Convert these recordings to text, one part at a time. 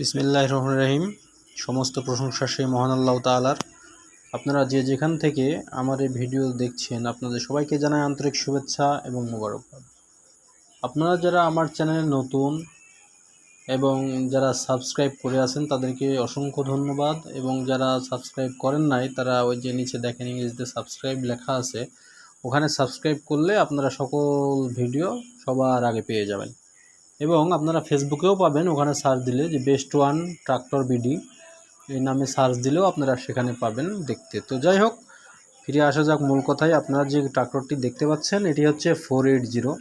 বিসমিল্লাহ রহমান রহিম সমস্ত প্রশংসা সেই মহান আল্লাহ তালার আপনারা যে যেখান থেকে আমার এই ভিডিও দেখছেন, আপনাদের সবাইকে জানাই আন্তরিক শুভেচ্ছা এবং মোবারকবাদ। আপনারা যারা আমার চ্যানেলে নতুন এবং যারা সাবস্ক্রাইব করে আছেন, তাদেরকে অসংখ্য ধন্যবাদ। এবং যারা সাবস্ক্রাইব করেন নাই, তারা ওই যে নিচে দেখেন ইংরেজিতে সাবস্ক্রাইব লেখা আছে, ওখানে সাবস্ক্রাইব করলে আপনারা সকল ভিডিও সবার আগে পেয়ে যাবেন। এবং আপনারা ফেসবুকেও পাবেন, ওখানে সার্চ দিলে যে বেস্ট ওয়ান ট্রাক্টর বিডি এই নামে সার্চ দিলেও আপনারা সেখানে পাবেন দেখতে। তো যাই হোক, ফিরে আসা যাক মূল কথায়। আপনারা যে ট্রাক্টরটি দেখতে পাচ্ছেন, এটি হচ্ছে ফোর এইট জিরো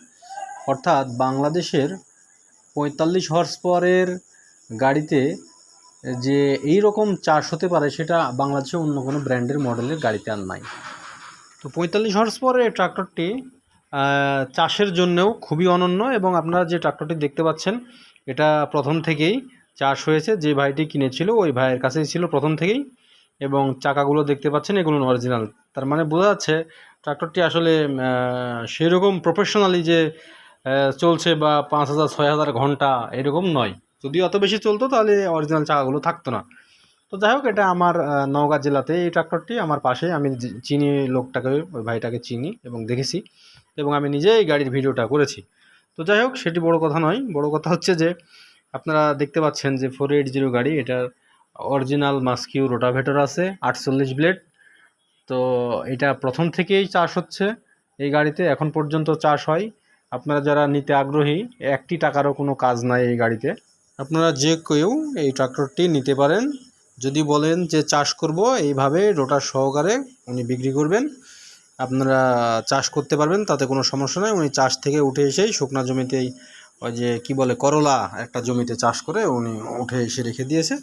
অর্থাৎ বাংলাদেশের পঁয়তাল্লিশ হর্স পাওয়ারের গাড়িতে যে এই রকম চার্জ হতে পারে, সেটা বাংলাদেশে অন্য কোনো ব্র্যান্ডের মডেলের গাড়িতে আর নাই। তো পঁয়তাল্লিশ হর্স পাওয়ারের ট্রাক্টরটি চাষের জন্যও খুবই অনন্য এবং আপনারা যে ট্রাক্টরটি দেখতে পাচ্ছেন, এটা প্রথম থেকেই চাষ হয়েছে। যে ভাইটি কিনেছিল, ওই ভাইয়ের কাছেই ছিল প্রথম থেকেই এবং চাকাগুলো দেখতে পাচ্ছেন, এগুলো অরিজিনাল তার মানে বোঝা যাচ্ছে ট্রাক্টরটি আসলে সেরকম প্রফেশনালি যে চলছে বা পাঁচ হাজার, ছয় হাজার ঘণ্টা এরকম নয়। যদি অত বেশি চলতো তাহলে অরিজিনাল চাকাগুলো থাকতো না। তো যাই হোক, এটা আমার নওগাঁ জেলাতে এই ট্রাক্টরটি আমার পাশে আমি চিনি লোকটাকে, ওই ভাইটাকে চিনি এবং দেখেছি এবং আমি নিজেই গাড়ির ভিডিওটা করেছি। তো যাই হোক, সেটি বড় কথা নয়। বড় কথা হচ্ছে যে, আপনারা দেখতে পাচ্ছেন যে ফোর এইট জিরো গাড়ি, এটার অরিজিনাল মাস্কিউ রোটাভেটর আছে, আটচল্লিশ ব্লেড তো এটা প্রথম থেকেই চাষ হচ্ছে এই গাড়িতে, এখন পর্যন্ত চাষ হয়। আপনারা যারা নিতে আগ্রহী, একটি টাকারও কোনো কাজ নাই এই গাড়িতে। আপনারা যে কেউ এই ট্রাক্টরটি নিতে পারেন। যদি বলেন যে চাষ করব, এইভাবে রোটার সহকারে উনি বিক্রি করবেন। আপনারা চাষ করতে পারবেন, তাতে কোনো সমস্যা নেই। উনি চাষ থেকে উঠে এসেই শুকনা জমিতেই ওই যে কি বলে, করলা একটা জমিতে চাষ করে উনি উঠে এসে রেখে দিয়েছে।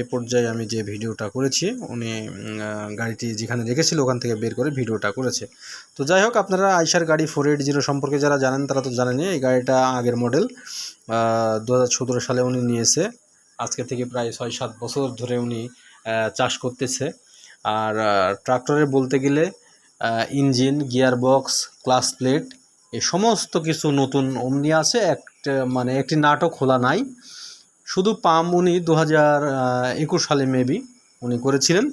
এ পর্যায়ে আমি যে ভিডিওটা করেছি, উনি গাড়িটি যেখানে রেখেছিল ওখান থেকে বের করে ভিডিওটা করেছে। তো যাই হোক, আপনারা আইসার গাড়ি ফোর এইট জিরো সম্পর্কে যারা জানেন, তারা তো জানেনই, এই গাড়িটা আগের মডেল দু হাজার সতেরো সালে উনি নিয়েছে। আজকে থেকে প্রায় ছয় সাত বছর ধরে উনি চাষ করতেছে। আর ট্রাক্টরে বলতে গেলে engine gear box clutch plate, এ সমস্ত কিছু নতুন অমনি আছে। একটা মানে একটি নাটক খোলা নাই। শুধু পাম উনি দু হাজার একুশ সালে মেবি উনি করেছিলেন।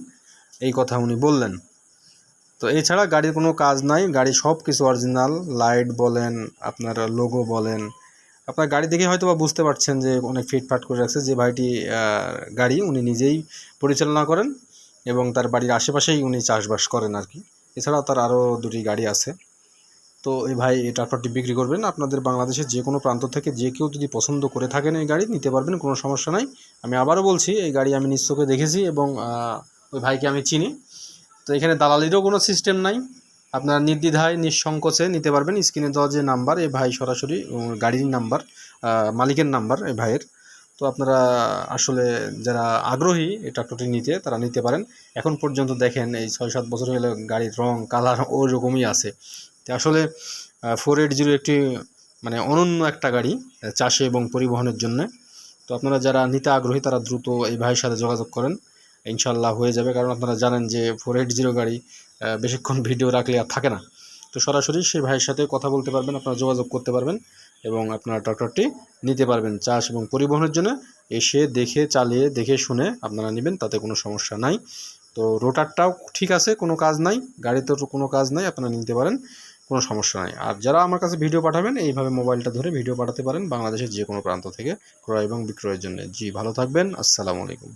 এই কথা উনি বললেন। তো এছাড়া গাড়ির কোনো কাজ নাই। গাড়ি সব কিছু অরিজিনাল লাইট বলেন, আপনার লোগো বলেন আপনার গাড়ি দেখে হয়তো বা বুঝতে পারছেন যে অনেক ফিটফাট করে রাখছে। যে ভাইটি গাড়ি উনি নিজেই পরিচালনা করেন এবং তার বাড়ির আশেপাশেই উনি চাষবাস করেন আর কি। এছাড়াও তার আরও দুটি গাড়ি আছে। তো এই ভাই, এই ট্রাক্টরটি বিক্রি করবেন। আপনাদের বাংলাদেশের যে কোনো প্রান্ত থেকে যে কেউ যদি পছন্দ করে থাকেন এই গাড়ি, নিতে পারবেন, কোনো সমস্যা নাই। আমি আবারও বলছি, এই গাড়ি আমি নিজ দেখেছি এবং ওই ভাইকে আমি চিনি। তো এখানে দালালিরও কোনো সিস্টেম নাই। আপনারা নির্দ্বিধায়, নিঃসংকোচে নিতে পারবেন স্ক্রিনে দেওয়া যে নাম্বার, এই ভাই সরাসরি গাড়ির নাম্বার মালিকের নাম্বার, এই ভাইয়ের। তো আপনারা আসলে যারা আগ্রহী এই ট্রাক্টরটি নিতে, তারা নিতে পারেন। এখন পর্যন্ত দেখেন এই ছয় সাত বছর হলে গাড়ির রং, কালার ওই রকমই আছে। তো আসলে ফোর এইট জিরো একটি মানে অনন্য একটা গাড়ি, চাষে এবং পরিবহনের জন্য। তো আপনারা যারা নিতে আগ্রহী, তারা দ্রুত এই ভাইয়ের সাথে যোগাযোগ করেন। ইনশাল্লাহ হয়ে যাবে, কারণ আপনারা জানেন যে ফোর এইট জিরো গাড়ি বেশিক্ষণ ভিডিও রাখলে আর থাকে না। তো সরাসরি সেই ভাইয়ের সাথে কথা বলতে পারবেন, আপনারা যোগাযোগ করতে পারবেন এবং আপনারা ট্রাক্টরটি নিতে পারবেন। চাষ এবং পরিবহনের জন্য এসে দেখে, চালিয়ে দেখে শুনে আপনারা নেবেন, তাতে কোনো সমস্যা নাই। তো রোটারটাও ঠিক আছে, কোনো কাজ নাই গাড়িতেও তো কোনো কাজ নাই, আপনারা নিতে পারেন, কোনো সমস্যা নাই। আর যারা আমার কাছে ভিডিও পাঠাবেন, এইভাবে মোবাইলটা ধরে ভিডিও পাঠাতে পারেন বাংলাদেশের যে কোনো প্রান্ত থেকে ক্রয় এবং বিক্রয়ের জন্য। জি, ভালো থাকবেন, আসসালামু আলাইকুম।